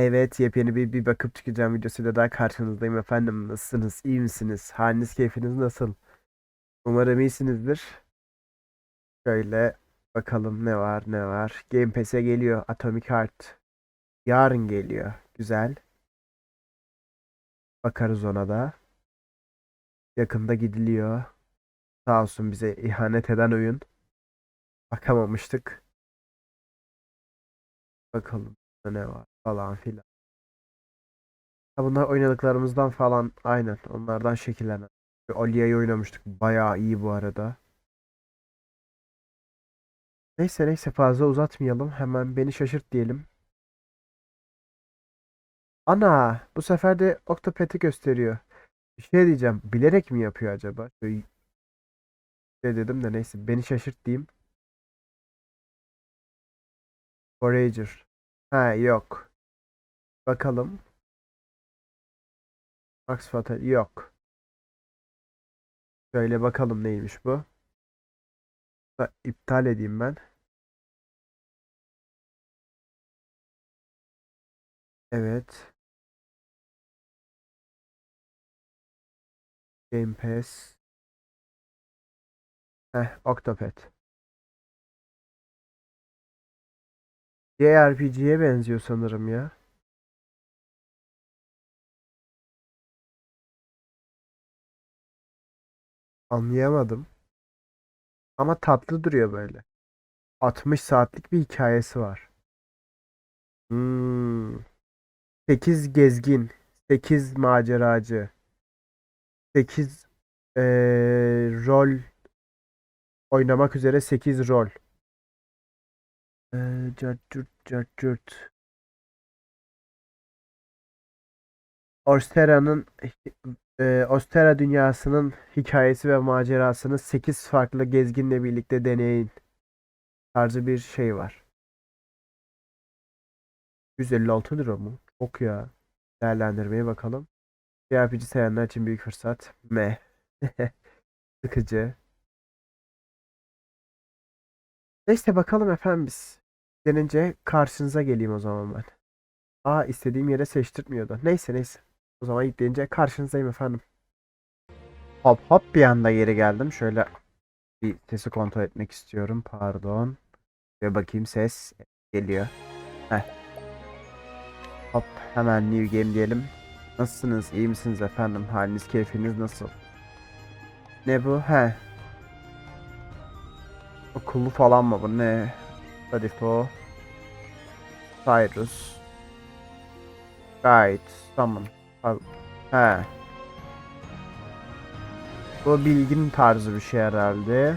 Evet, yepyeni bir bir bakıp çıkacağım videosuyla daha karşınızdayım efendim. Nasılsınız? İyi misiniz? Haliniz, keyfiniz nasıl? Umarım iyisinizdir. Şöyle bakalım ne var ne var. Game Pass'e geliyor Atomic Heart. Yarın geliyor. Güzel. Bakarız ona da. Yakında gidiliyor. Sağ olsun bize ihanet eden oyun. Bakamamıştık. Bakalım ne var falan filan. Ha bunlar oynadıklarımızdan falan aynen onlardan şekillenen. Olia'yı oynamıştık. Bayağı iyi bu arada. Neyse neyse fazla uzatmayalım. Hemen beni şaşırt diyelim. Ana bu sefer de Octopath'i gösteriyor. Bir şey diyeceğim. Bilerek mi yapıyor acaba? Şöyle şey dedim de neyse beni şaşırt diyeyim. Forager. Ha yok. Bakalım. Max Fatal yok. Şöyle bakalım neymiş bu. İptal edeyim ben. Evet. Game Pass. Heh, Octopath. JRPG'ye benziyor sanırım ya. Anlayamadım. Ama tatlı duruyor böyle. 60 saatlik bir hikayesi var. Hmm. 8 gezgin, 8 maceracı, 8 eee, rol oynamak üzere 8 rol. Eee cart cart. Orstera'nın eee, Ostera dünyasının hikayesi ve macerasını 8 farklı gezginle birlikte deneyin tarzı bir şey var. 156 lira mı? Çok ya. Değerlendirmeye bakalım. JRPG sevenler için büyük fırsat. Me. Sıkıcı. Neyse bakalım efendim biz. Gelince karşınıza geleyim o zaman ben. Aa istediğim yere seçtirtmiyordu. Neyse neyse. O zaman yükleyince karşınızdayım efendim. Hop hop bir anda geri geldim. Şöyle bir sesi kontrol etmek istiyorum. Pardon. Ve bakayım ses geliyor. Heh. Hop hemen new game diyelim. Nasılsınız? İyi misiniz efendim? Haliniz, keyfiniz nasıl? Ne bu? He. Okullu falan mı bu? Ne? Sadifo. Cyrus. Guide. Summon. He. Bu bilgin tarzı bir şey herhalde.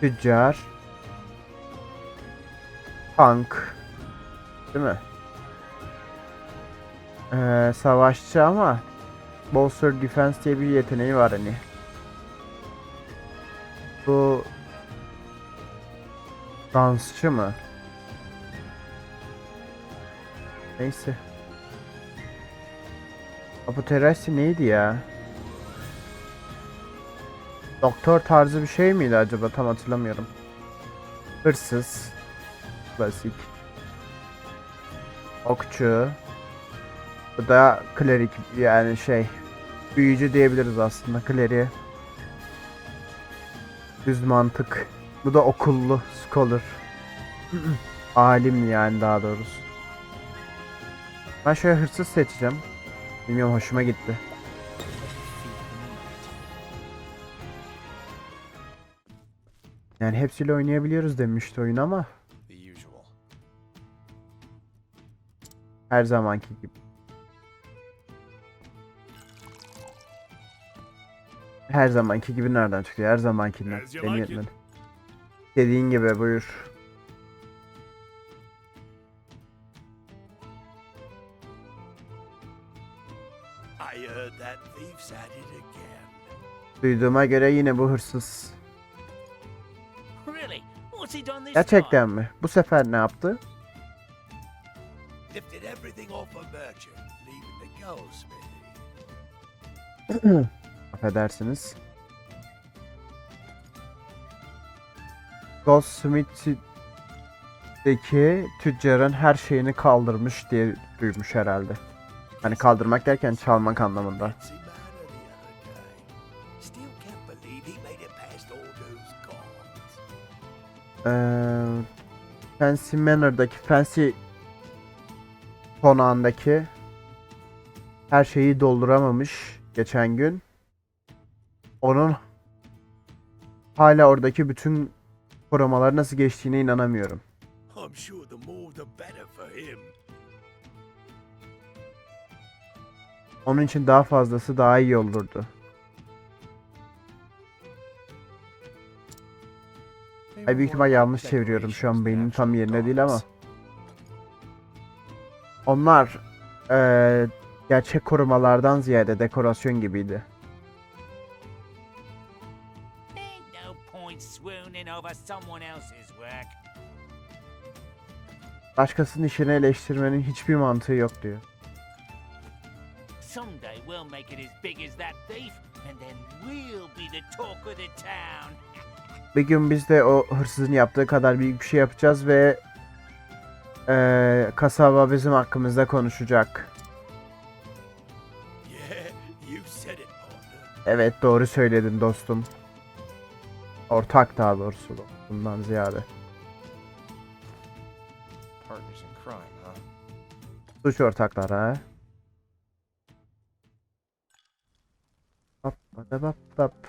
Tüccar. Tank. Değil mi? Ee, savaşçı ama Bolster Defense diye bir yeteneği var hani. Bu dansçı mı? Neyse. Apoterasi neydi ya? Doktor tarzı bir şey miydi acaba? Tam hatırlamıyorum. Hırsız. Klasik. Okçu. Bu da klerik yani şey büyücü diyebiliriz aslında kleriğe. Düz mantık. Bu da okullu scholar. Alim yani daha doğrusu. Ben şöyle hırsız seçeceğim. Bilmiyorum hoşuma gitti. Yani hepsiyle oynayabiliyoruz demişti oyun ama her zamanki gibi. Her zamanki gibi nereden çıkıyor? Her zamankinden. Beni yetmedi. Dediğin gibi buyur. Duyduğuma göre yine bu hırsız. Really? What's he done this Gerçekten mi? Bu sefer ne yaptı? Lifted everything off a merchant, leaving the goldsmith. Affedersiniz. Goldsmith Deki tüccarın her şeyini kaldırmış diye duymuş herhalde. Hani kaldırmak derken çalmak anlamında. Ee, Fancy Manor'daki Fancy konağındaki her şeyi dolduramamış geçen gün. Onun hala oradaki bütün korumalar nasıl geçtiğine inanamıyorum. Onun için daha fazlası daha iyi olurdu. Ay büyük ihtimal yanlış çeviriyorum şu an beynim tam yerine değil ama. Onlar eee, gerçek korumalardan ziyade dekorasyon gibiydi. Başkasının işini eleştirmenin hiçbir mantığı yok diyor. Someday we'll make it as big as that thief, and then we'll be the talk of the town. Bir gün biz de o hırsızın yaptığı kadar büyük bir şey yapacağız ve eee, kasaba bizim hakkımızda konuşacak. Evet doğru söyledin dostum. Ortak daha doğrusu bundan ziyade. Suç ortakları ha. Hop, hop, hop, hop.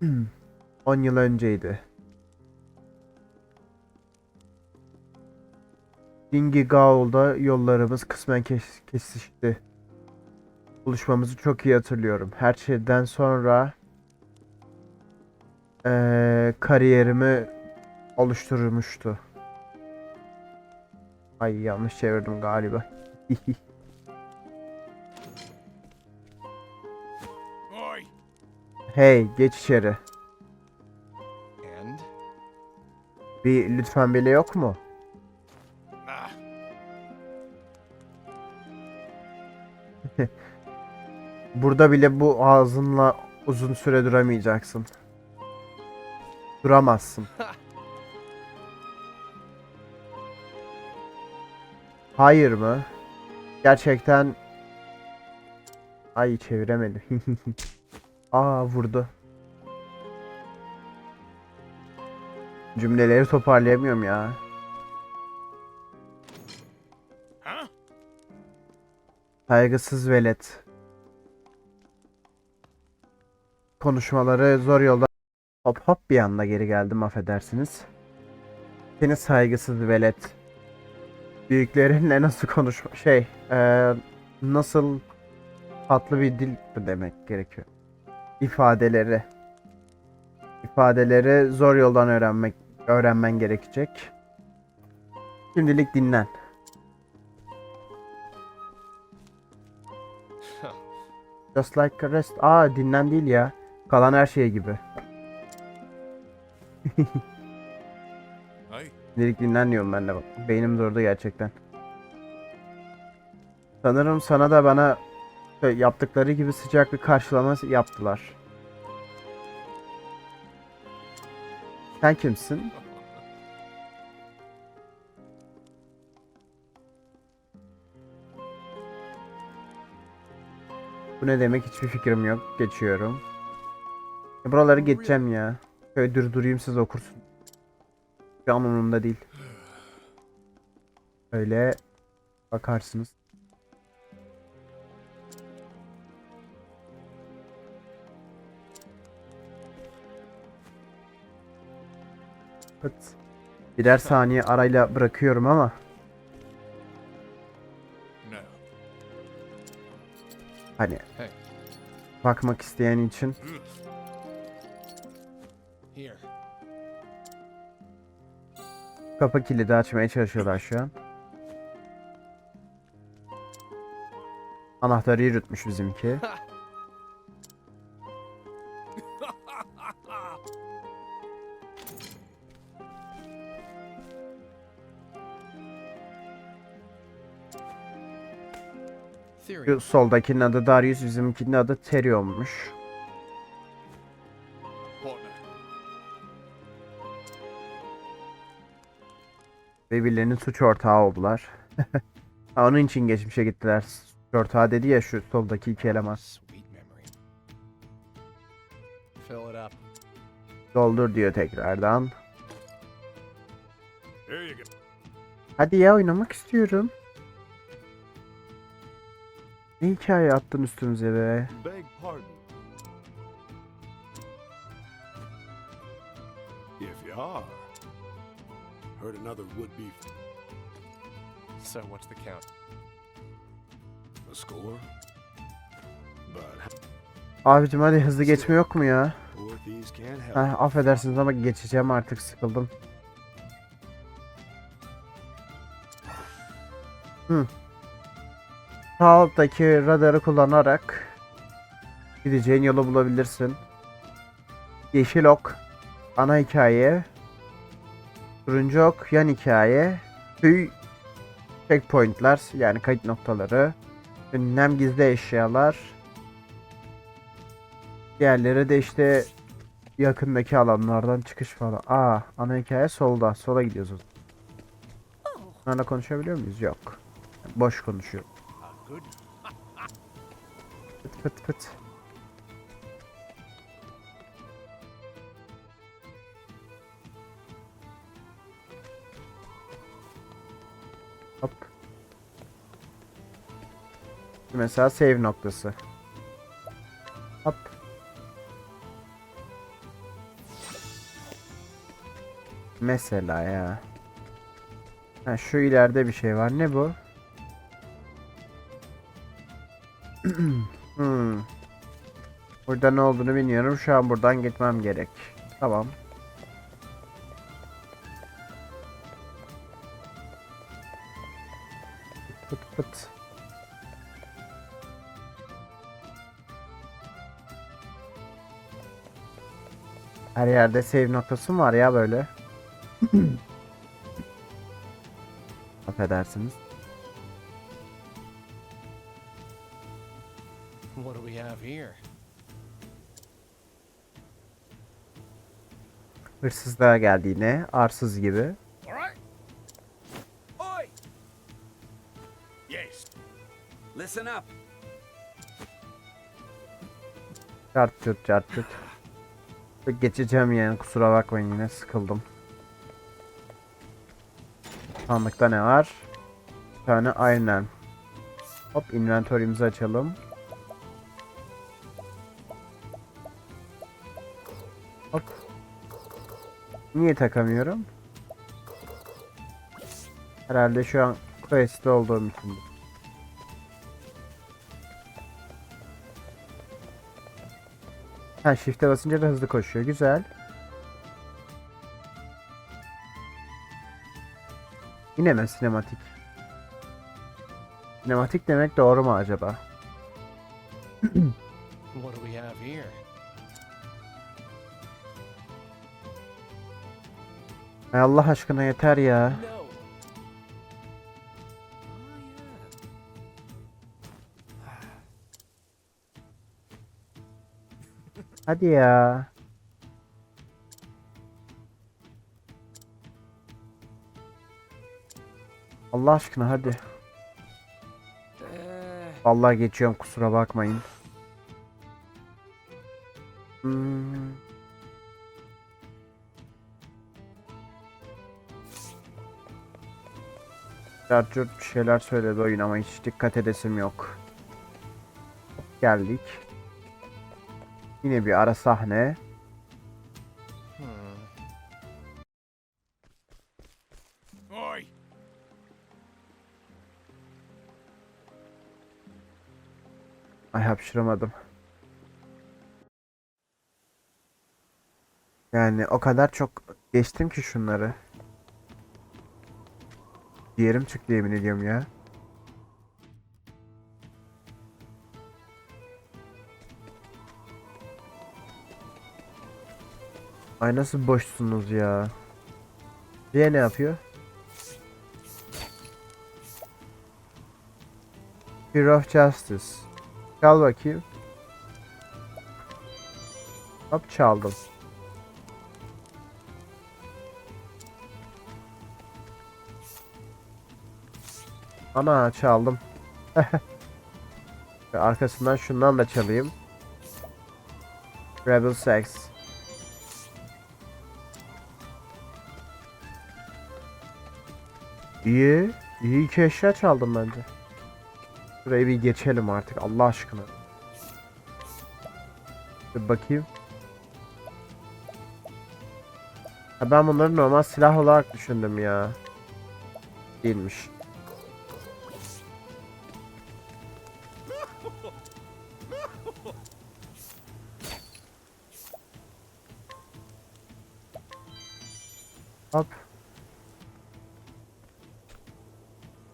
Hmm, 10 yıl önceydi. Dingi Gaul'da yollarımız kısmen kes- kesişti. Buluşmamızı çok iyi hatırlıyorum. Her şeyden sonra eee, kariyerimi oluşturmuştu. Ay yanlış çevirdim galiba. Hey geç içeri. Bir lütfen bile yok mu? ah, Burada bile bu ağzınla uzun süre duramayacaksın. Duramazsın. Hayır mı? Gerçekten Ay çeviremedim. Aa vurdu. Cümleleri toparlayamıyorum ya. Saygısız velet. Konuşmaları zor yolda hop hop bir anda geri geldim affedersiniz. Seni saygısız velet. Büyüklerinle nasıl konuşma şey eee, nasıl tatlı bir dil mi demek gerekiyor. İfadeleri ifadeleri zor yoldan öğrenmek öğrenmen gerekecek. Şimdilik dinlen. Just like the rest. Aa dinlen değil ya. Kalan her şey gibi. Şimdilik dinlen diyorum ben de bak. Beynim durdu gerçekten. Sanırım sana da bana şey, yaptıkları gibi sıcak bir karşılama yaptılar. Sen kimsin? Bu ne demek hiçbir fikrim yok. Geçiyorum. Ya Buraları geçeceğim ya. Şöyle durdurayım siz okursun. Şu an umurumda değil. Öyle bakarsınız. Pıt. Birer saniye arayla bırakıyorum ama hani. Bakmak isteyen için kapı kilidi açmaya çalışıyorlar şu an. Anahtarı yürütmüş bizimki. Şu soldakinin adı Darius, bizimkinin adı Therion'muş. Partner. Birbirlerinin suç ortağı oldular. Onun için geçmişe gittiler. Suç ortağı dedi ya şu soldaki iki eleman. Doldur diyor tekrardan. Hadi ya oynamak istiyorum. Ne hikaye attın üstümüze be. Beg pardon. If you are, heard another would be So what's the count? a score. But Abicim hadi hızlı geçme yok mu ya? Heh, affedersiniz ama geçeceğim artık sıkıldım. Hı. Sağ alttaki radarı kullanarak gideceğin yolu bulabilirsin. Yeşil ok ana hikaye. Turuncu ok yan hikaye. Tüy checkpointler yani kayıt noktaları. Ünlem gizli eşyalar. Diğerleri de işte yakındaki alanlardan çıkış falan. Aa, ana hikaye solda. Sola gidiyoruz. o zaman. Bunlarla konuşabiliyor muyuz? Yok. Boş konuşuyor. Pıt pıt pıt. Hop. Mesela save noktası. Mesela ya. Ha, şu ileride bir şey var. Ne bu? Burada ne olduğunu bilmiyorum. Şu an buradan gitmem gerek. Tamam. Pıt pıt. Her yerde save noktası var ya böyle? Affedersiniz. What do we have here? Hırsızlığa geldi yine. Arsız gibi. Listen up. Çart çut çart çut. Geçeceğim yani kusura bakmayın yine sıkıldım. Sandıkta ne var? Bir tane Man. Hop inventörümüzü açalım. Niye takamıyorum? Herhalde şu an quest'te olduğum için. Ha shift'e basınca da hızlı koşuyor. Güzel. Yine mi sinematik? Sinematik demek doğru mu acaba? What do we have here? Allah aşkına yeter ya. Hadi ya. Allah aşkına hadi. Vallahi geçiyorum kusura bakmayın. Hmm. Carcurt bir şeyler söyledi oyun ama hiç dikkat edesim yok. Geldik. Yine bir ara sahne. Hmm. Oi. Ay hapşıramadım. Yani o kadar çok geçtim ki şunları. Diğerim çıktı yemin ediyorum ya. Ay nasıl boşsunuz ya. Diye ne yapıyor? Fear of Justice. Çal bakayım. Hop çaldım. Ana çaldım. Arkasından şundan da çalayım. Rebel Sex. İyi. İyi iki eşya çaldım bence. Şurayı bir geçelim artık Allah aşkına. Bir bakayım. Ha ben bunları normal silah olarak düşündüm ya. Değilmiş.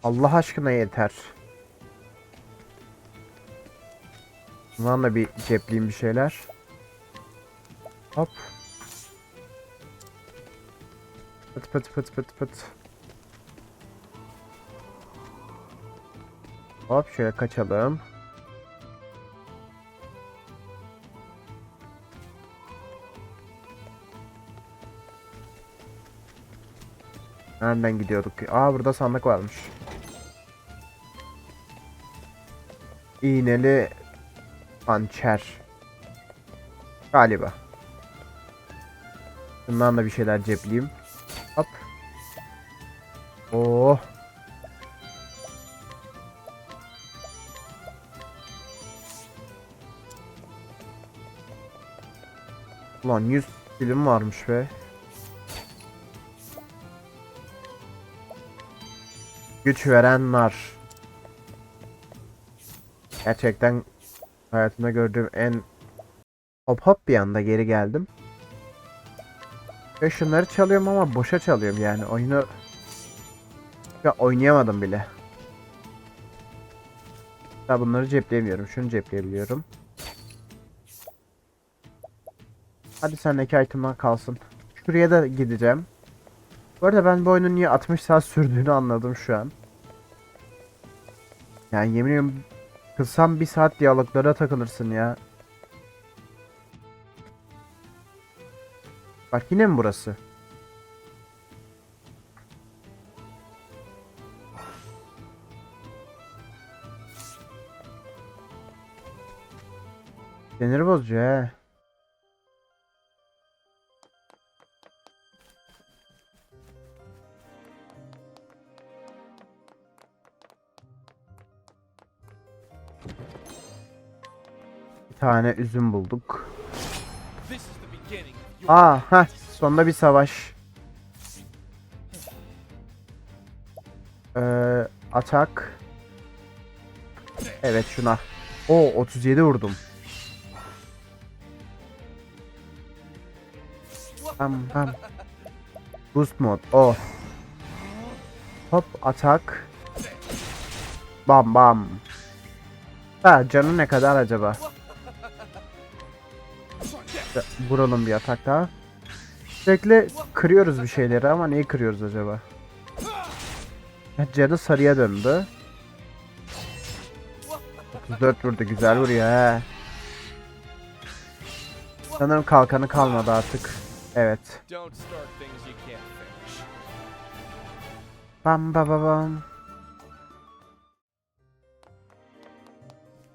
Allah aşkına yeter. Bundan da bir cepleyeyim bir şeyler. Hop. Pıt pıt pıt pıt pıt. Hop şöyle kaçalım. Nereden gidiyorduk? Aa burada sandık varmış. İğneli hançer. Galiba. Bundan da bir şeyler cepleyeyim. Hop. Oh. Ulan 100 film varmış be. Güç veren. Gerçekten hayatımda gördüğüm en hop hop bir anda geri geldim. Ve şunları çalıyorum ama boşa çalıyorum yani oyunu ya oynayamadım bile. Ya bunları cepleyemiyorum. Şunu cepleyebiliyorum. Hadi sendeki itemler kalsın. Şuraya da gideceğim. Bu arada ben bu oyunun niye 60 saat sürdüğünü anladım şu an. Yani yemin ediyorum kılsam bir saat diyaloglara takılırsın ya. Bak yine mi burası? Sinir bozucu he. Tane üzüm bulduk. Aa, ha, sonunda bir savaş. Ee, atak. Evet şuna. O 37 vurdum. Bam bam. Boost mod. O. Hop atak. Bam bam. Ha canı ne kadar acaba? Vuralım bir atak daha. Sürekli kırıyoruz bir şeyleri ama neyi kırıyoruz acaba? Canı sarıya döndü. 34 vurdu güzel vuruyor he. Sanırım kalkanı kalmadı artık. Evet. Bam ba ba bam.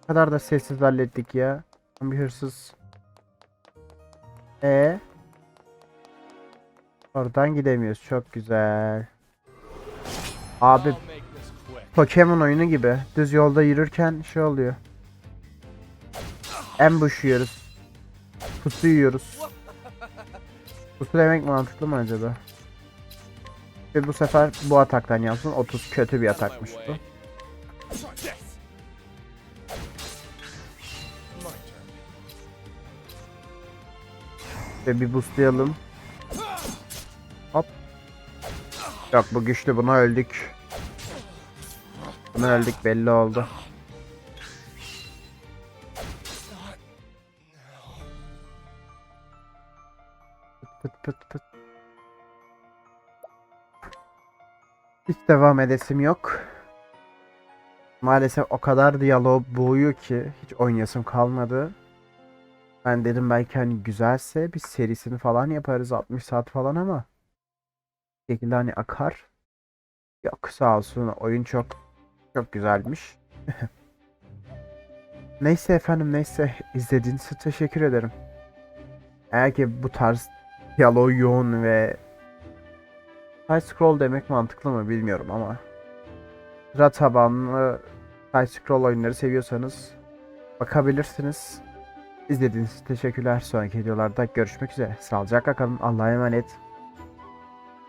Ne kadar da sessiz hallettik ya. Bir hırsız. E Oradan gidemiyoruz. Çok güzel. Abi. Pokemon oyunu gibi. Düz yolda yürürken şey oluyor. Ambush yiyoruz. Pusu yiyoruz. Pusu demek mantıklı mı acaba? Ve bu sefer bu ataktan yapsın. 30 kötü bir atakmış bu. Ve bir boostlayalım. Hop. Yok bu güçlü buna öldük. Buna öldük belli oldu. Pıt pıt pıt. Hiç devam edesim yok. Maalesef o kadar diyalog boğuyor ki hiç oynayasım kalmadı. Ben dedim belki hani güzelse bir serisini falan yaparız 60 saat falan ama bir şekilde hani akar. Yok sağ olsun oyun çok Çok güzelmiş. neyse efendim neyse izlediğiniz için teşekkür ederim. Eğer ki bu tarz diyalog yoğun ve side scroll demek mantıklı mı bilmiyorum ama sıra tabanlı side scroll oyunları seviyorsanız bakabilirsiniz. İzlediğiniz için teşekkürler. Sonraki videolarda görüşmek üzere. Sağlıcakla kalın. Allah'a emanet.